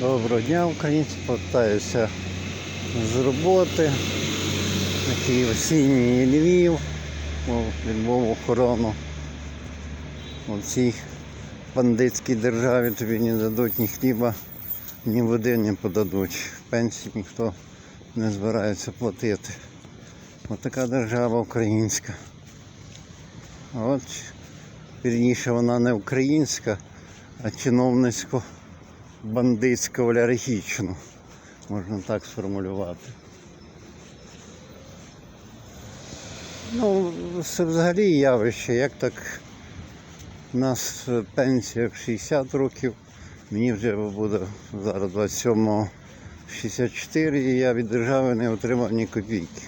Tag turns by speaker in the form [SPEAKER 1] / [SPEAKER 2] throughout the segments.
[SPEAKER 1] Доброго дня, українці. Повертаюся з роботи. Такий осінній Львів. Відбув охорону. У цій бандитській державі тобі не дадуть ні хліба, ні води не подадуть. Пенсії ніхто не збирається платити. Ось така держава українська. От вірніше вона не українська, а чиновницько бандитсько олігархічну, можна так сформулювати. Ну, це взагалі явище, як так у нас пенсія в 60 років, мені вже буде зараз 27 64 і я від держави не отримав ні копійки.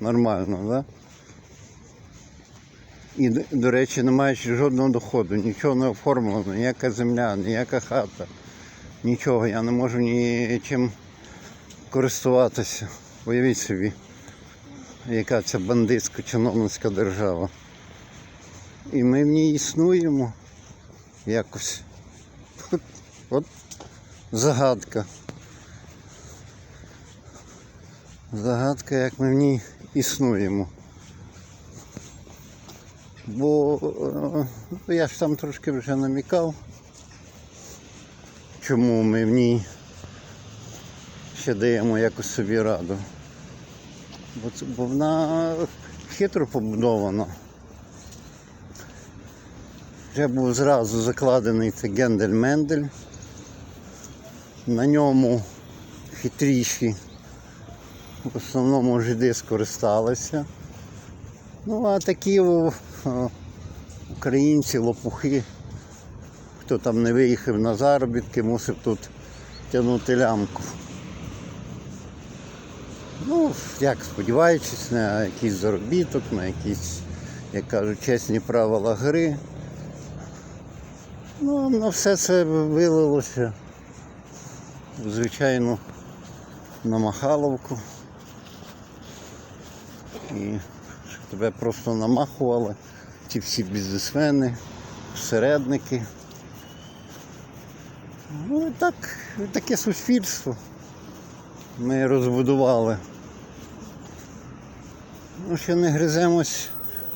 [SPEAKER 1] Нормально, так? Да? І, до- речі, не маючи жодного доходу, нічого не оформлено, ніяка земля, ніяка хата, нічого. Я не можу нічим користуватися. Уявіть собі, яка це бандитська чиновницька держава. І ми в ній існуємо якось. От, от загадка. Загадка, як ми в ній існуємо. Бо е, я ж там трошки вже намікав, чому ми в ній ще даємо якось собі раду. Бо, бо вона хитро побудована. Вже був зразу закладений цей гендель-мендель. На ньому хитріші в основному жиди скористалися. Ну, а такі українці, лопухи, хто там не виїхав на заробітки, мусив тут тягнути лямку. Ну, як сподіваючись на якийсь заробіток, на якісь, як кажуть, чесні правила гри. Ну, на все це вилилося, звичайно, на Махаловку. І тебе просто намахували, ті всі бізнесмени, посередники. Ну і так, таке суспільство ми розбудували. Ну, ще не гриземось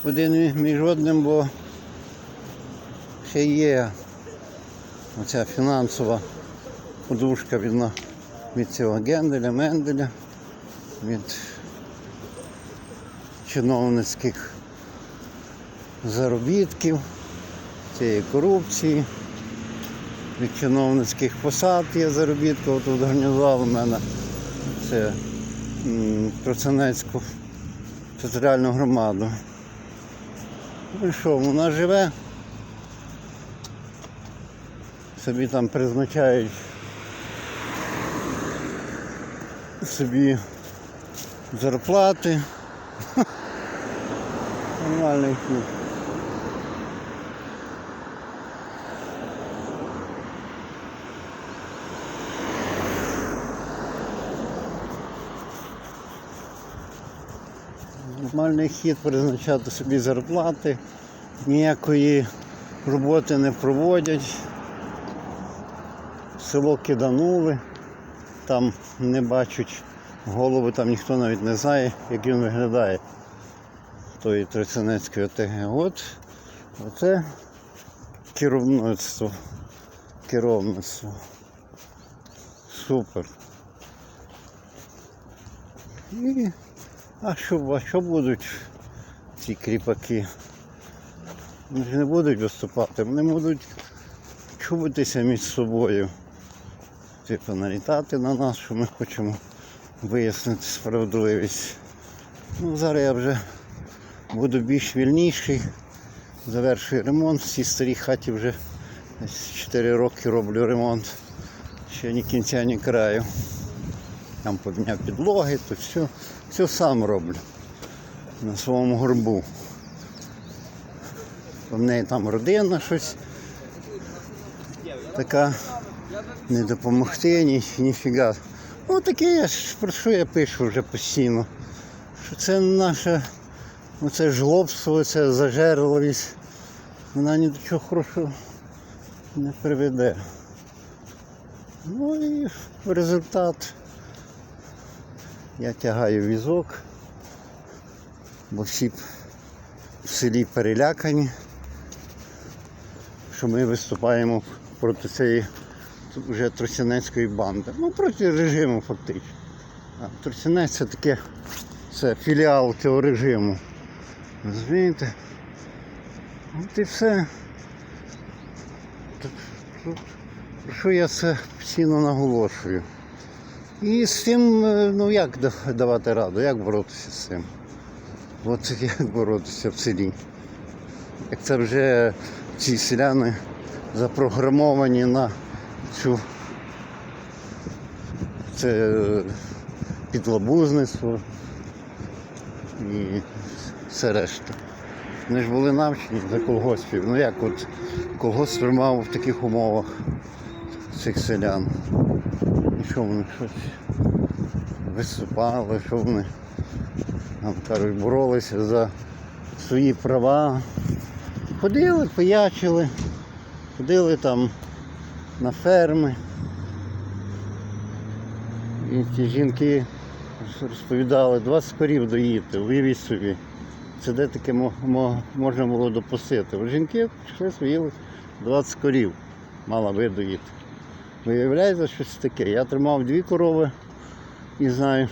[SPEAKER 1] один між одним, бо ще є оця фінансова подушка від, від цього генделя, менделя, від чиновницьких заробітків, цієї корупції, від чиновницьких посад є заробітку. Тут організував у мене це м, Троценецьку територіальну громаду. Ну що, вона живе, собі там призначають собі зарплати. Нормальний клуб. Нормальний хід призначати собі зарплати, ніякої роботи не проводять. Село киданули, там не бачать голови, там ніхто навіть не знає, як він виглядає тої Триценецької ОТГ. От оце керівництво. Керівництво. Супер. І, а що, а що будуть ці кріпаки? Вони ж не будуть виступати, вони будуть чубитися між собою. Типу налітати на нас, що ми хочемо вияснити справедливість. Ну, зараз я вже буду більш вільніший. Завершую ремонт. В цій старій хаті вже 4 роки роблю ремонт. Ще ні кінця, ні краю. Там поміняв підлоги, то все, все сам роблю на своєму горбу. У неї там родина щось така не допомогти, ні, ніфіга. Ну таке я ж про що я пишу вже постійно. Що це наше оце жлобство, це зажерливість. Вона ні до чого хорошого не приведе. Ну і результат. Я тягаю візок, бо всі в селі перелякані, що ми виступаємо проти цієї вже тростянецької банди. Ну, проти режиму фактично. А Тростянець це таке, це філіал цього режиму. Розумієте? От і все. Про що я це постійно наголошую. І з цим, е, ну як давати раду, як боротися з цим? От як боротися в селі. Як це вже ці селяни запрограмовані на цю це е, підлабузництво і все решта. Вони ж були навчені за колгоспів. Ну як от колгосп тримав в таких умовах цих селян. І що вони щось виступали, що вони там кажуть, боролися за свої права. Ходили, пиячили, ходили там на ферми. І ті жінки розповідали, 20 корів доїти, уявіть собі. Це де таке мо- мо- можна було допустити. Жінки пішли своїли 20 корів, мала би доїти. Виявляється, щось таке. Я тримав дві корови і знаю,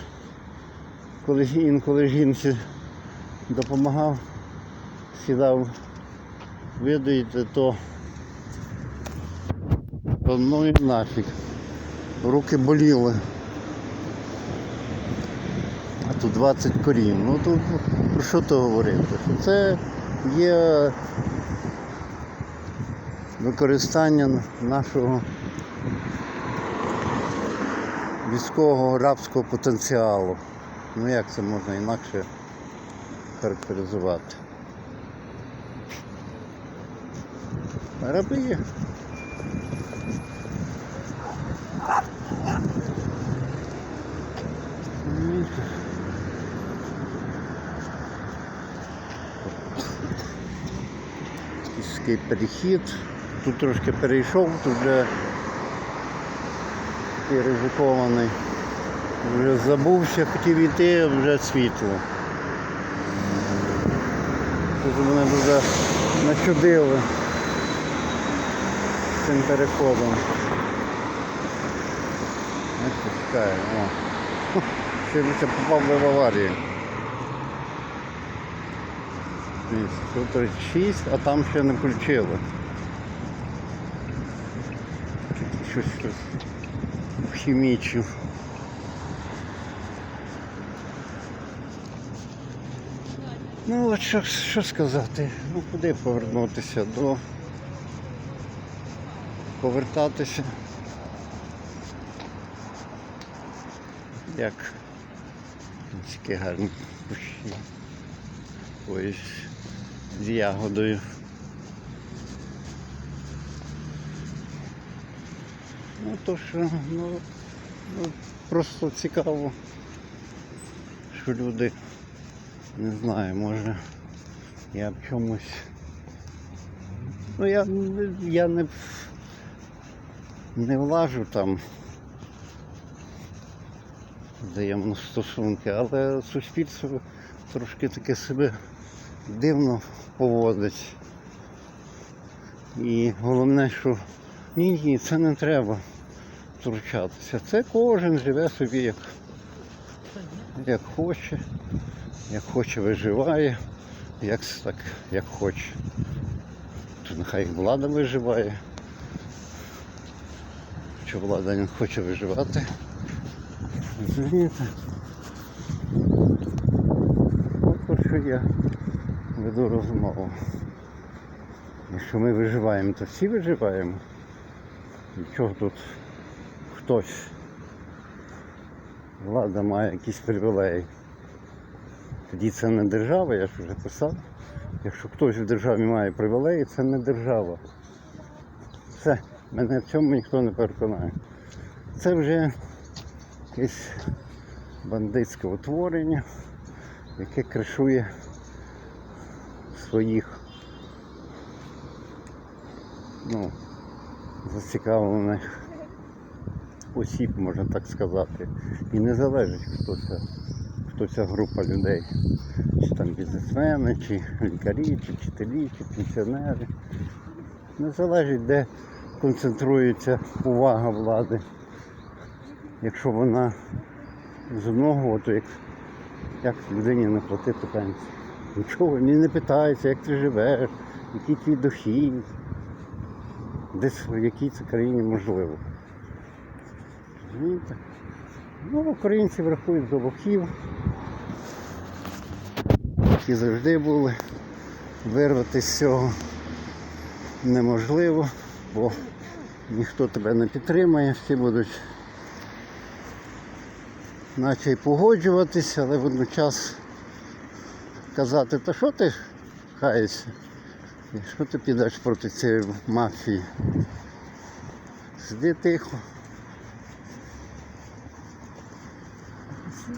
[SPEAKER 1] коли інколи жінці допомагав, сідав видоїти, то, то ну і нафіг. Руки боліли. А тут 20 корів. Ну тут про що то говорити? Це є використання нашого військового рабського потенціалу. Ну як це можна інакше характеризувати? Раби. Розумієте? Київський перехід. Тут трошки перейшов, тут вже такий ризикований. Вже забувся, хотів йти, вже світло. Тут мене дуже начудили з цим переходом. Ось чекаю, о. Б попав в аварію. Дивіться, Тут 6, а там ще не включили. Щось хімічив. Ну от що, що сказати? Ну куди повернутися? До повертатися. Як ось такі гарні кущі. Ось з ягодою. Ну то що, ну, ну просто цікаво, що люди, не знаю, може я в чомусь. Ну я, я не, не влажу там взаємно стосунки, але суспільство трошки таке себе дивно поводить. І головне, що ні, ні, це не треба втручатися. Це кожен живе собі як, як хоче, як хоче виживає, як, так, як хоче. То нехай влада виживає. Що влада не хоче виживати. Розумієте? Що я веду розмову. Якщо ми виживаємо, то всі виживаємо. І чого тут хтось, влада має якісь привілеї. Тоді це не держава, я ж вже писав. Якщо хтось в державі має привілеї, це не держава. Все, мене в цьому ніхто не переконає. Це вже якесь бандитське утворення, яке кришує своїх ну, зацікавлених осіб, можна так сказати. І не залежить, хто це, хто ця група людей. Чи там бізнесмени, чи лікарі, чи вчителі, чи пенсіонери. Не залежить, де концентрується увага влади. Якщо вона з одного, то як, як людині не платити пенсію. Нічого, він не питається, як ти живеш, який твій дохід, десь в якій це країні можливо. Розумієте? Ну, українці врахують за лохів, які завжди були. Вирвати з цього неможливо, бо ніхто тебе не підтримає, всі будуть наче й погоджуватися, але водночас казати, та що ти хаєшся? Що ти підеш проти цієї мафії? Сиди тихо.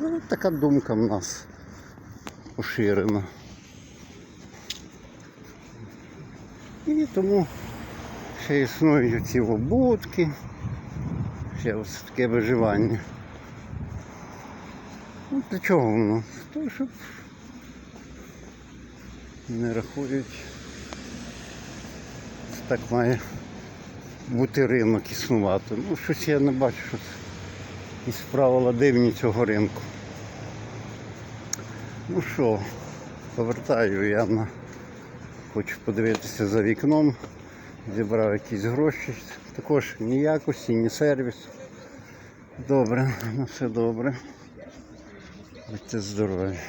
[SPEAKER 1] Ну, така думка в нас поширена. І тому ще існують ці обутки, ще ось таке виживання. Для чого воно? Тому щоб не рахують. що Так має бути ринок існувати. Ну, щось я не бачу, що це якісь правила дивні цього ринку. Ну що, повертаю я на хочу подивитися за вікном. Зібрав якісь гроші. Також ні якості, ні сервіс. Добре, ну все добре. Будьте здорові.